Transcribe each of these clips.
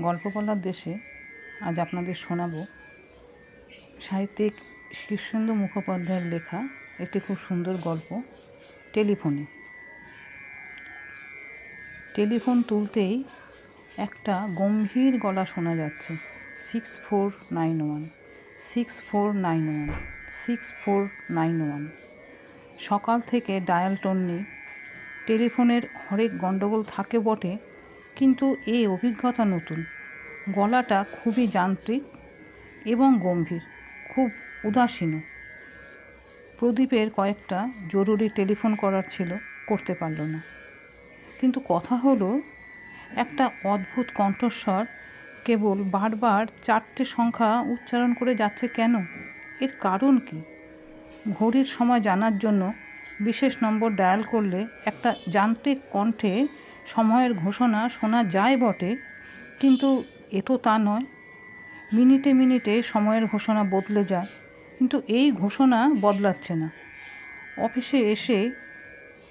গল্প বলার দেশে আজ আপনাদের শোনাব সাহিত্যিক শীর্ষেন্দু মুখোপাধ্যায়ের লেখা একটি খুব সুন্দর গল্প, টেলিফোনে। টেলিফোন তুলতেই একটা গম্ভীর গলা শোনা যাচ্ছে, six four nine one, six four nine one, six four nine one. সকাল থেকে ডায়াল টোন নেই টেলিফোনের হরেক গণ্ডগোল থাকে বটে কিন্তু এই অভিজ্ঞতা নতুন। গলাটা খুবই যান্ত্রিক এবং গম্ভীর, খুব উদাসীন। প্রদীপের কয়েকটা জরুরি টেলিফোন করার ছিল, করতে পারল না। কিন্তু কথা হলো, একটা অদ্ভুত কণ্ঠস্বর কেবল বারবার চারটে সংখ্যা উচ্চারণ করে যাচ্ছে কেন? এর কারণ কি? ঘড়ির সময় জানার জন্য বিশেষ নম্বর ডায়াল করলে একটা যান্ত্রিক কণ্ঠে সময়ের ঘোষণা শোনা যায় বটে, কিন্তু এ তো তা নয়। মিনিটে মিনিটে সময়ের ঘোষণা বদলে যায়, কিন্তু এই ঘোষণা বদলাচ্ছে না। অফিসে এসে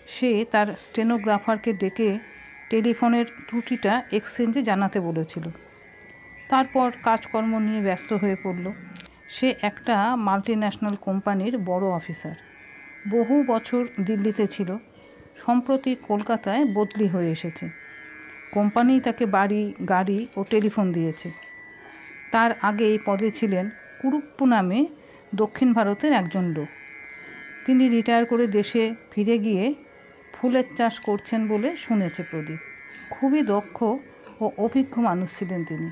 সে তার স্টেনোগ্রাফারকে ডেকে টেলিফোনের ত্রুটিটা এক্সচেঞ্জে জানাতে বলেছিল। তারপর কাজকর্ম নিয়ে ব্যস্ত হয়ে পড়ল। সে একটা মাল্টি ন্যাশনাল কোম্পানির বড় অফিসার। বহু বছর দিল্লিতে ছিল। সম্প্রতি কলকাতায় বদলি হয়ে এসেছে। কোম্পানি তাকে বাড়ি, গাড়ি ও টেলিফোন দিয়েছে। তার আগে এই পদে ছিলেন কুরুপ্পু নামে দক্ষিণ ভারতের একজন লোক। তিনি রিটায়ার করে দেশে ফিরে গিয়ে ফুলের চাষ করছেন বলে শুনেছে প্রদীপ। খুবই দক্ষ ও অভিজ্ঞ মানুষ ছিলেন তিনি।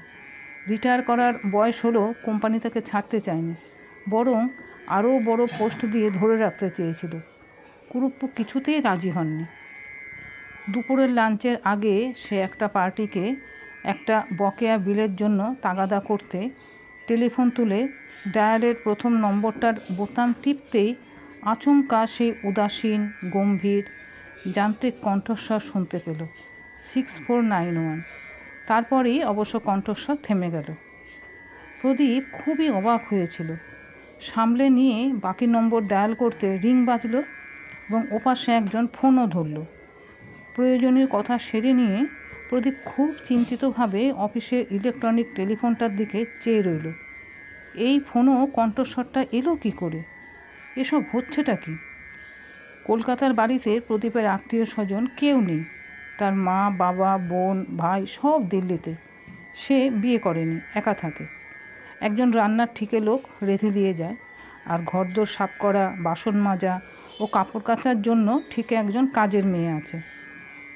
রিটায়ার করার বয়স হলেও কোম্পানি তাকে ছাড়তে চায়নি, বরং আরও বড় পোস্ট দিয়ে ধরে রাখতে চেয়েছিল। কুরুপ্পু কিছুতেই রাজি হননি। দুপুরের লাঞ্চের আগে সে একটা পার্টিকে একটা বকেয়া বিলের জন্য তাগাদা করতে টেলিফোন তুলে ডায়ালের প্রথম নম্বরটার বোতাম টিপতেই আচমকা সেই উদাসীন, গম্ভীর, যান্ত্রিক কণ্ঠস্বর শুনতে পেল। Six four nine one. তারপরেই অবশ্য কণ্ঠস্বর থেমে গেল। প্রদীপ খুবই অবাক হয়েছিল। সামলে নিয়ে বাকি নম্বর ডায়াল করতে রিং বাজল। এবং ওপাশে একজন ফোনও ধরল। প্রয়োজনীয় কথা সেরে নিয়ে প্রদীপ খুব চিন্তিতভাবে অফিসের ইলেকট্রনিক টেলিফোনটার দিকে চেয়ে রইল। এই ফোনও কণ্ঠস্বরটা এলো কি করে? এসব হচ্ছেটা কি? কলকাতার বাড়িতে প্রদীপের আত্মীয় স্বজন কেউ নেই। তার মা, বাবা, বোন, ভাই সব দিল্লিতে। সে বিয়ে করেনি, একা থাকে। একজন রান্নার ঠিকে লোক রেঁধে দিয়ে যায়। আর ঘরদোর সাফ করা, বাসন মাজা ও কাপড় কাচার জন্য ঠিক একজন কাজের মেয়ে আছে।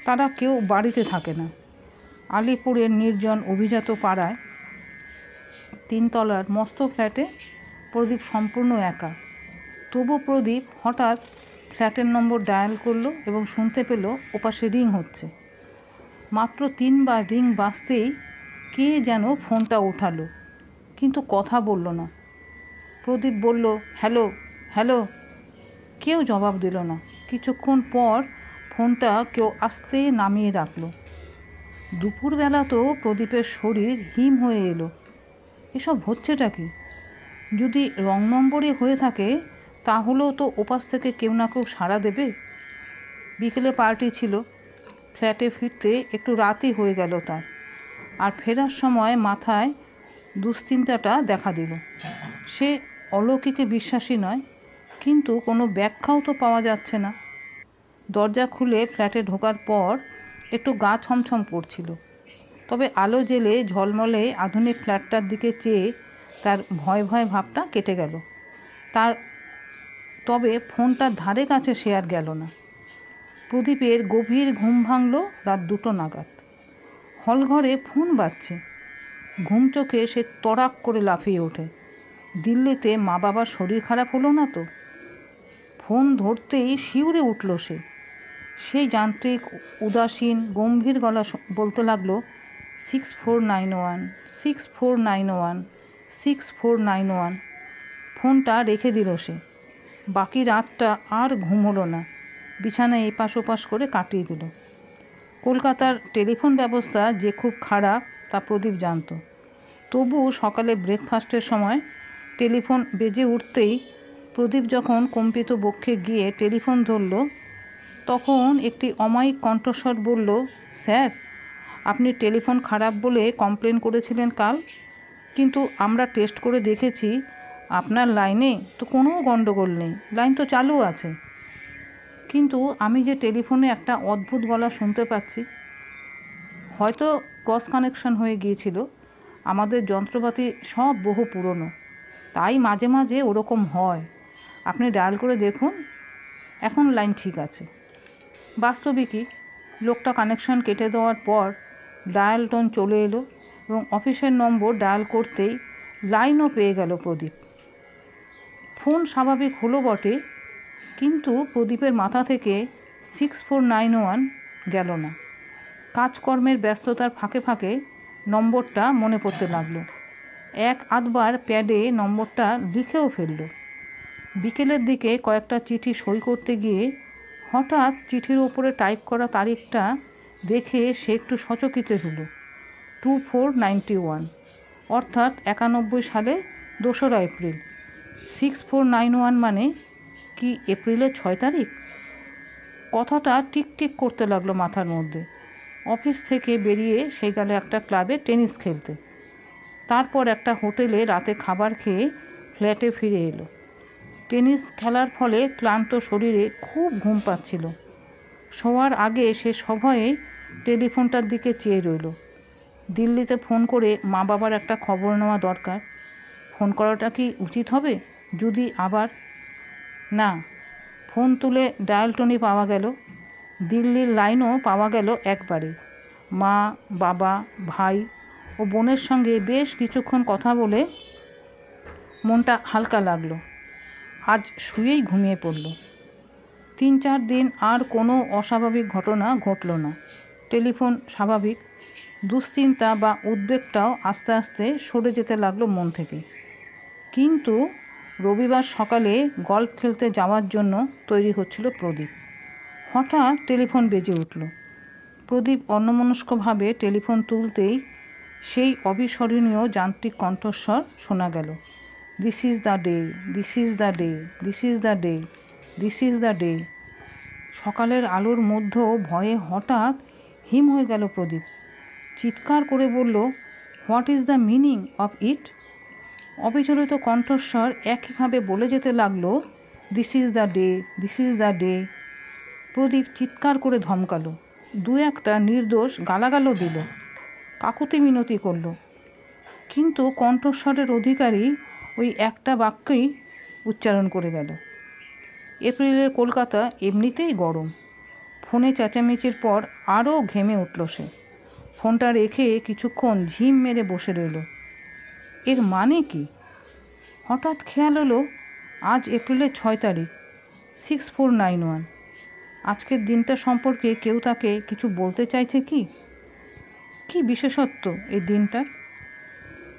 তারা কেউ বাড়িতে থাকে না। আলিপুরের নির্জন অভিজাত পাড়ায় তিনতলার মস্ত ফ্ল্যাটে প্রদীপ সম্পূর্ণ একা। তবু প্রদীপ হঠাৎ ফ্ল্যাটের নম্বর ডায়াল করল এবং শুনতে পেল ওপাশে রিং হচ্ছে। মাত্র তিনবার রিং বাজতেই কে যেন ফোনটা ওঠালো, কিন্তু কথা বলল না। প্রদীপ বলল, হ্যালো হ্যালো। কেউ জবাব দিল না। কিছুক্ষণ পর ফোনটা কেউ আস্তে নামিয়ে রাখল। দুপুরবেলা তো প্রদীপের শরীর হিম হয়ে এলো। এসব হচ্ছেটা কি? যদি রং নম্বরই হয়ে থাকে, তাহলেও তো ওপাশ থেকে কেউ না কেউ সাড়া দেবে। বিকেলে পার্টি ছিল। ফ্ল্যাটে ফিরতে একটু রাতই হয়ে গেল তার। আর ফেরার সময় মাথায় দুশ্চিন্তাটা দেখা দিল। সে অলৌকিকে বিশ্বাসী নয় কিন্তু কোনো ব্যাখ্যাও তো পাওয়া যাচ্ছে না। দরজা খুলে ফ্ল্যাটে ঢোকার পর একটু গা ছমছম করছিল। তবে আলো জেলে ঝলমলে আধুনিক ফ্ল্যাটটার দিকে চেয়ে তার ভয় ভয় ভাবটা কেটে গেল। তার তবে ফোনটার ধারে কাছে আর গেল না। প্রদীপের গভীর ঘুম ভাঙল রাত দুটো নাগাদ। হলঘরে ফোন বাজছে। ঘুম চোখে সে তড়াক করে লাফিয়ে ওঠে। দিল্লিতে মা বাবার শরীর খারাপ হলো না তো? ফোন ধরতেই শিউরে উঠল সে। সেই যান্ত্রিক, উদাসীন, গম্ভীর গলা বলতে লাগল, six four nine one, six four nine one, six four nine one. ফোনটা রেখে দিল সে। বাকি রাতটা আর ঘুম হলো না। বিছানায় এপাশ ওপাশ করে কাটিয়ে দিল। কলকাতার টেলিফোন ব্যবস্থা যে খুব খারাপ, তা প্রদীপ জানত। তবু সকালে ব্রেকফাস্টের সময় টেলিফোন বেজে উঠতেই প্রদীপ যখন কম্পিত বক্ষে গিয়ে টেলিফোন ধরল, তখন একটি অমায়িক কণ্ঠস্বর বলল, স্যার, আপনি টেলিফোন খারাপ বলে কমপ্লেন করেছিলেন কাল, কিন্তু আমরা টেস্ট করে দেখেছি আপনার লাইনে তো কোনো গণ্ডগোল নেই, লাইন তো চালু আছে। কিন্তু আমি যে টেলিফোনে একটা অদ্ভুত গলা শুনতে পাচ্ছি, হয়তো ক্রস কানেকশন হয়ে গিয়েছিল, আমাদের যন্ত্রপাতি সব বহু পুরনো, তাই মাঝে মাঝে ওরকম হয়। আপনি ডায়াল করে দেখুন, এখন লাইন ঠিক আছে। বাস্তবিকই লোকটা কানেকশন কেটে দেওয়ার পর ডায়াল টোন চলে এলো এবং অফিসের নম্বর ডায়াল করতেই লাইনও পেয়ে গেল প্রদীপ। ফোন স্বাভাবিক হলো বটে, কিন্তু প্রদীপের মাথা থেকে সিক্স ফোর নাইন ওয়ান গেল না। কাজকর্মের ব্যস্ততার ফাঁকে ফাঁকে নম্বরটা মনে পড়তে লাগল। এক আধবার প্যাডে নম্বরটা লিখেও ফেলল। বিকেলের দিকে কয়েকটা চিঠি সই করতে গিয়ে হঠাৎ চিঠির ওপরে টাইপ করা তারিখটা দেখে সে একটু সচকিত হলো। টু ফোর নাইনটি ওয়ান, অর্থাৎ একানব্বই সালে দোসরা April. Six four nine one মানে কি এপ্রিলের ছয় তারিখ? কথাটা টিক টিক করতে লাগল মাথার মধ্যে। অফিস থেকে বেরিয়ে সে গেল একটা ক্লাবে টেনিস খেলতে। তারপর একটা হোটেলে রাতে খাবার খেয়ে ফ্ল্যাটে ফিরে এলো। টেনিস খেলার ফলে ক্লান্ত শরীরে খুব ঘুম পাচ্ছিল। শোয়ার আগে সে সভয়ে টেলিফোনটার দিকে চেয়ে রইল। দিল্লিতে ফোন করে মা বাবার একটা খবর নেওয়া দরকার। ফোন করাটা কি উচিত হবে? যদি আবার না, ফোন তুলে ডায়াল টোনি পাওয়া গেল। দিল্লির লাইনও পাওয়া গেল একবারে। মা, বাবা, ভাই ও বোনের সঙ্গে বেশ কিছুক্ষণ কথা বলে মনটা হালকা লাগল। আজ শুয়েই ঘুমিয়ে পড়ল। তিন চার দিন আর কোনো অস্বাভাবিক ঘটনা ঘটল না। টেলিফোন স্বাভাবিক, দুশ্চিন্তা বা উদ্বেগটাও আস্তে আস্তে সরে যেতে লাগল মন থেকে। কিন্তু রবিবার সকালে গল্ফ খেলতে যাওয়ার জন্য তৈরি হচ্ছিল প্রদীপ। হঠাৎ টেলিফোন বেজে উঠল। প্রদীপ অন্যমনস্কভাবে টেলিফোন তুলতেই সেই অবিস্মরণীয় যান্ত্রিক কণ্ঠস্বর শোনা গেল। This is the day this is the day this is the day this is the day সকালের আলোর মধ্যেও ভয়ে হঠাৎ হিম হয়ে গেল প্রদীপ। চিৎকার করে বলল what is the meaning of it অবিচলিত কণ্ঠস্বর একইভাবে বলে যেতে লাগল this is the day this is the day Pradip চিৎকার করে ধমকালো, দু একটা নির্দোষ গালাগালও দিল, কাকুতি মিনতি করল। কিন্তু কণ্ঠস্বরের অধিকারী ওই একটা বাক্যই উচ্চারণ করে গেল। এপ্রিলের কলকাতা এমনিতেই গরম। ফোনে চেঁচামেচির পর আরও ঘেমে উঠল সে। ফোনটা রেখে কিছুক্ষণ ঝিম মেরে বসে রইল। এর মানে কি? হঠাৎ খেয়াল হলো আজ এপ্রিলের ছয় তারিখ, সিক্স ফোর নাইন ওয়ান। আজকের দিনটা সম্পর্কে কেউ তাকে কিছু বলতে চাইছে কি? কি বিশেষত্ব এই দিনটার?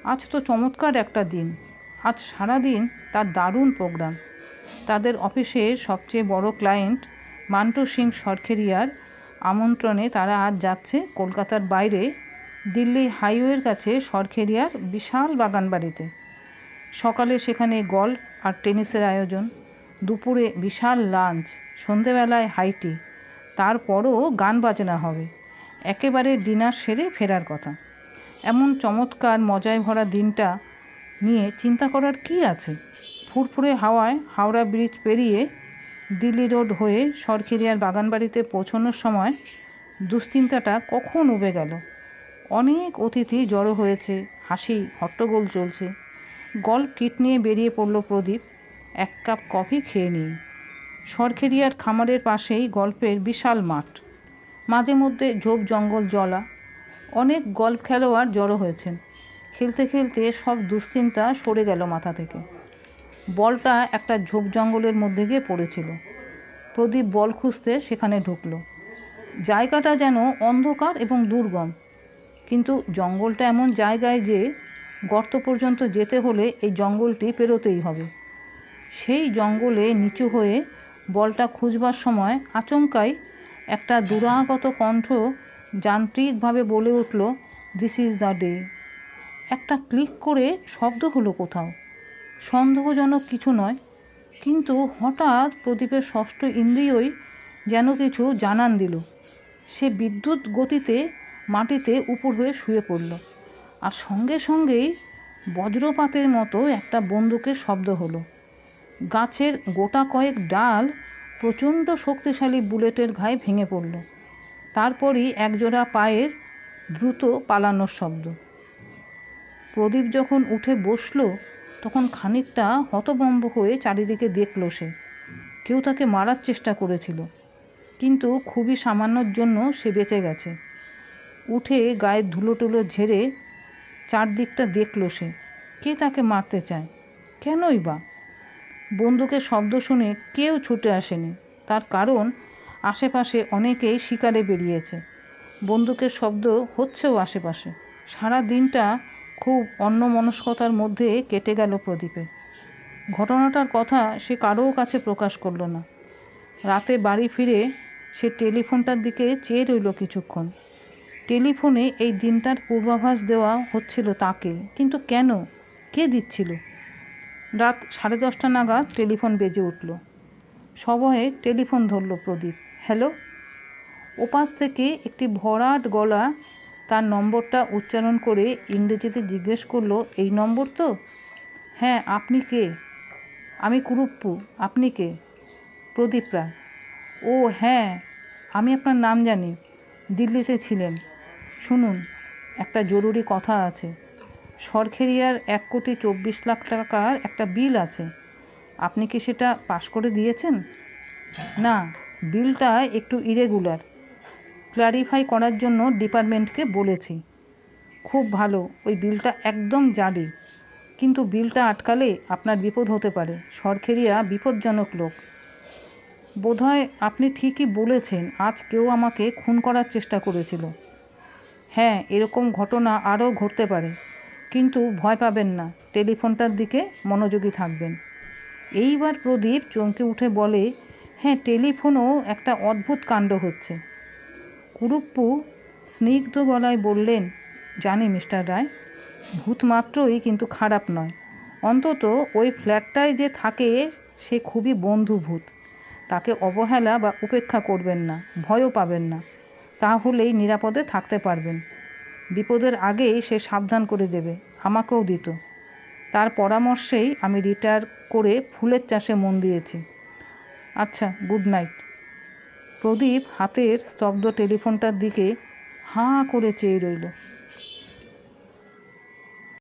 আজ তো চমৎকার একটা দিন। আজ সারাদিন তার দারুণ প্রোগ্রাম। তাদের অফিসের সবচেয়ে বড় ক্লায়েন্ট মান্টু সিং সরখেরিয়ার আমন্ত্রণে তারা আজ যাচ্ছে কলকাতার বাইরে, দিল্লি হাইওয়ের কাছে সরখেরিয়ার বিশাল বাগান বাড়িতে সকালে সেখানে গল্ফ আর টেনিসের আয়োজন, দুপুরে বিশাল লাঞ্চ, সন্ধেবেলায় হাইটি, তারপরও গান বাজনা হবে, একেবারে ডিনার সেরে ফেরার কথা। এমন চমৎকার মজায় ভরা দিনটা নিয়ে চিন্তা করার কি আছে? ফুরফুরে হাওয়ায় হাওড়া ব্রিজ পেরিয়ে দিল্লি রোড হয়ে সরখেরিয়ার বাগানবাড়িতে পৌঁছানোর সময় দুশ্চিন্তাটা কখন উবে গেল? অনেক অতিথি জড়ো হয়েছে, হাসি, হট্টগোল চলছে। গল্প কিট নিয়ে বেরিয়ে পড়ল প্রদীপ, এক কাপ কফি খেয়ে নিয়ে। সরখেরিয়ার খামারের পাশেই গল্পের বিশাল মাঠ। মাঝে মধ্যে ঝোপ জঙ্গল জলা অনেক গল্প খেলোয়াড় জড়ো হয়েছেন। খেলতে খেলতে সব দুশ্চিন্তা সরে গেল মাথা থেকে। বলটা একটা ঝোপ জঙ্গলের মধ্যে গিয়ে পড়েছিল। প্রদীপ বল খুঁজতে সেখানে ঢুকলো। জায়গাটা যেন অন্ধকার এবং দুর্গম। কিন্তু জঙ্গলটা এমন জায়গায় যে গর্ত পর্যন্ত যেতে হলে এই জঙ্গলটি পেরোতেই হবে। সেই জঙ্গলে নিচু হয়ে বলটা খুঁজবার সময় আচমকাই একটা দুরাগত কণ্ঠ যান্ত্রিকভাবে বলে উঠল দিস ইজ দ্য ডে একটা ক্লিক করে শব্দ হলো কোথাও। সন্দেহজনক কিছু নয়, কিন্তু হঠাৎ প্রদীপের ষষ্ঠ ইন্দ্রিয়ই যেন কিছু জানান দিল। সে বিদ্যুৎ গতিতে মাটিতে উপর হয়ে শুয়ে পড়ল। আর সঙ্গে সঙ্গেই বজ্রপাতের মতো একটা বন্দুকের শব্দ হলো। গাছের গোটা কয়েক ডাল প্রচণ্ড শক্তিশালী বুলেটের ঘায়ে ভেঙে পড়ল। তারপরই একজোড়া পায়ের দ্রুত পালানোর শব্দ। প্রদীপ যখন উঠে বসল, তখন খানিকটা হতবম্ব হয়ে চারিদিকে দেখল সে। কেউ তাকে মারার চেষ্টা করেছিল, কিন্তু খুবই সামান্যর জন্য সে বেঁচে গেছে। উঠে গায়ের ধুলো টুলো ঝেড়ে চারদিকটা দেখল সে। কে তাকে মারতে চায়? কেনই বা? বন্দুকের শব্দ শুনে কেউ ছুটে আসেনি। তার কারণ আশেপাশে অনেকেই শিকারে বেরিয়েছে। বন্দুকের শব্দ হচ্ছেও আশেপাশে। সারা দিনটা খুব অন্যমনস্কতার মধ্যে কেটে গেল প্রদীপের ঘটনাটার কথা সে কারোও কাছে প্রকাশ করল না। রাতে বাড়ি ফিরে সে টেলিফোনটার দিকে চেয়ে রইল কিছুক্ষণ। টেলিফোনে এই দিনটার পূর্বাভাস দেওয়া হচ্ছিল তাকে, কিন্তু কেন? কে দিচ্ছিল? রাত সাড়ে দশটা নাগাদ টেলিফোন বেজে উঠল। সবয়ে টেলিফোন ধরল প্রদীপ। হ্যালো? ওপাশ থেকে একটি ভরাট গলা তার নম্বরটা উচ্চারণ করে ইংরেজিতে জিজ্ঞেস করল, এই নম্বর তো? হ্যাঁ আপনি কে? আমি কুরুপ্পু, আপনি কে? প্রদীপরা। ও হ্যাঁ আমি আপনার নাম জানি, দিল্লিতে ছিলেন। শুনুন, একটা জরুরি কথা আছে। সরখেরিয়ার এক কোটি চব্বিশ লাখ টাকার একটা বিল আছে। আপনি কি সেটা পাশ করে দিয়েছেন? না, বিলটা একটু ইরেগুলার ক্ল্যারিফাই করার জন্য ডিপার্টমেন্টকে বলেছি। খুব ভালো, ওই বিলটা একদম জালি কিন্তু বিলটা আটকালে আপনার বিপদ হতে পারে, সরখেরিয়া বিপজ্জনক লোক। বোধহয় আপনি ঠিকই বলেছেন, আজ কেউ আমাকে খুন করার চেষ্টা করেছিল। হ্যাঁ এরকম ঘটনা আরও ঘটতে পারে, কিন্তু ভয় পাবেন না, টেলিফোনটার দিকে মনোযোগী থাকবেন। এইবার প্রদীপ চমকে উঠে বলে হ্যাঁ টেলিফোনও একটা অদ্ভুত কাণ্ড হচ্ছে। কুরুপ্পু স্নিগ্ধ গলায় বললেন, জানি মিস্টার রায়, ভূত মাত্রই কিন্তু খারাপ নয়। অন্তত ওই ফ্ল্যাটটায় যে থাকে, সে খুবই বন্ধু ভূত। তাকে অবহেলা বা উপেক্ষা করবেন না, ভয়ও পাবেন না। তাহলেই নিরাপদে থাকতে পারবেন। বিপদের আগেই সে সাবধান করে দেবে, আমাকেও দিত। তার পরামর্শেই আমি রিটায়ার করে ফুলের চাষে মন দিয়েছি। আচ্ছা গুড নাইট। প্রদীপ হাতের স্তব্ধ টেলিফোনটার দিকে হাঁ করে চেয়ে রইল।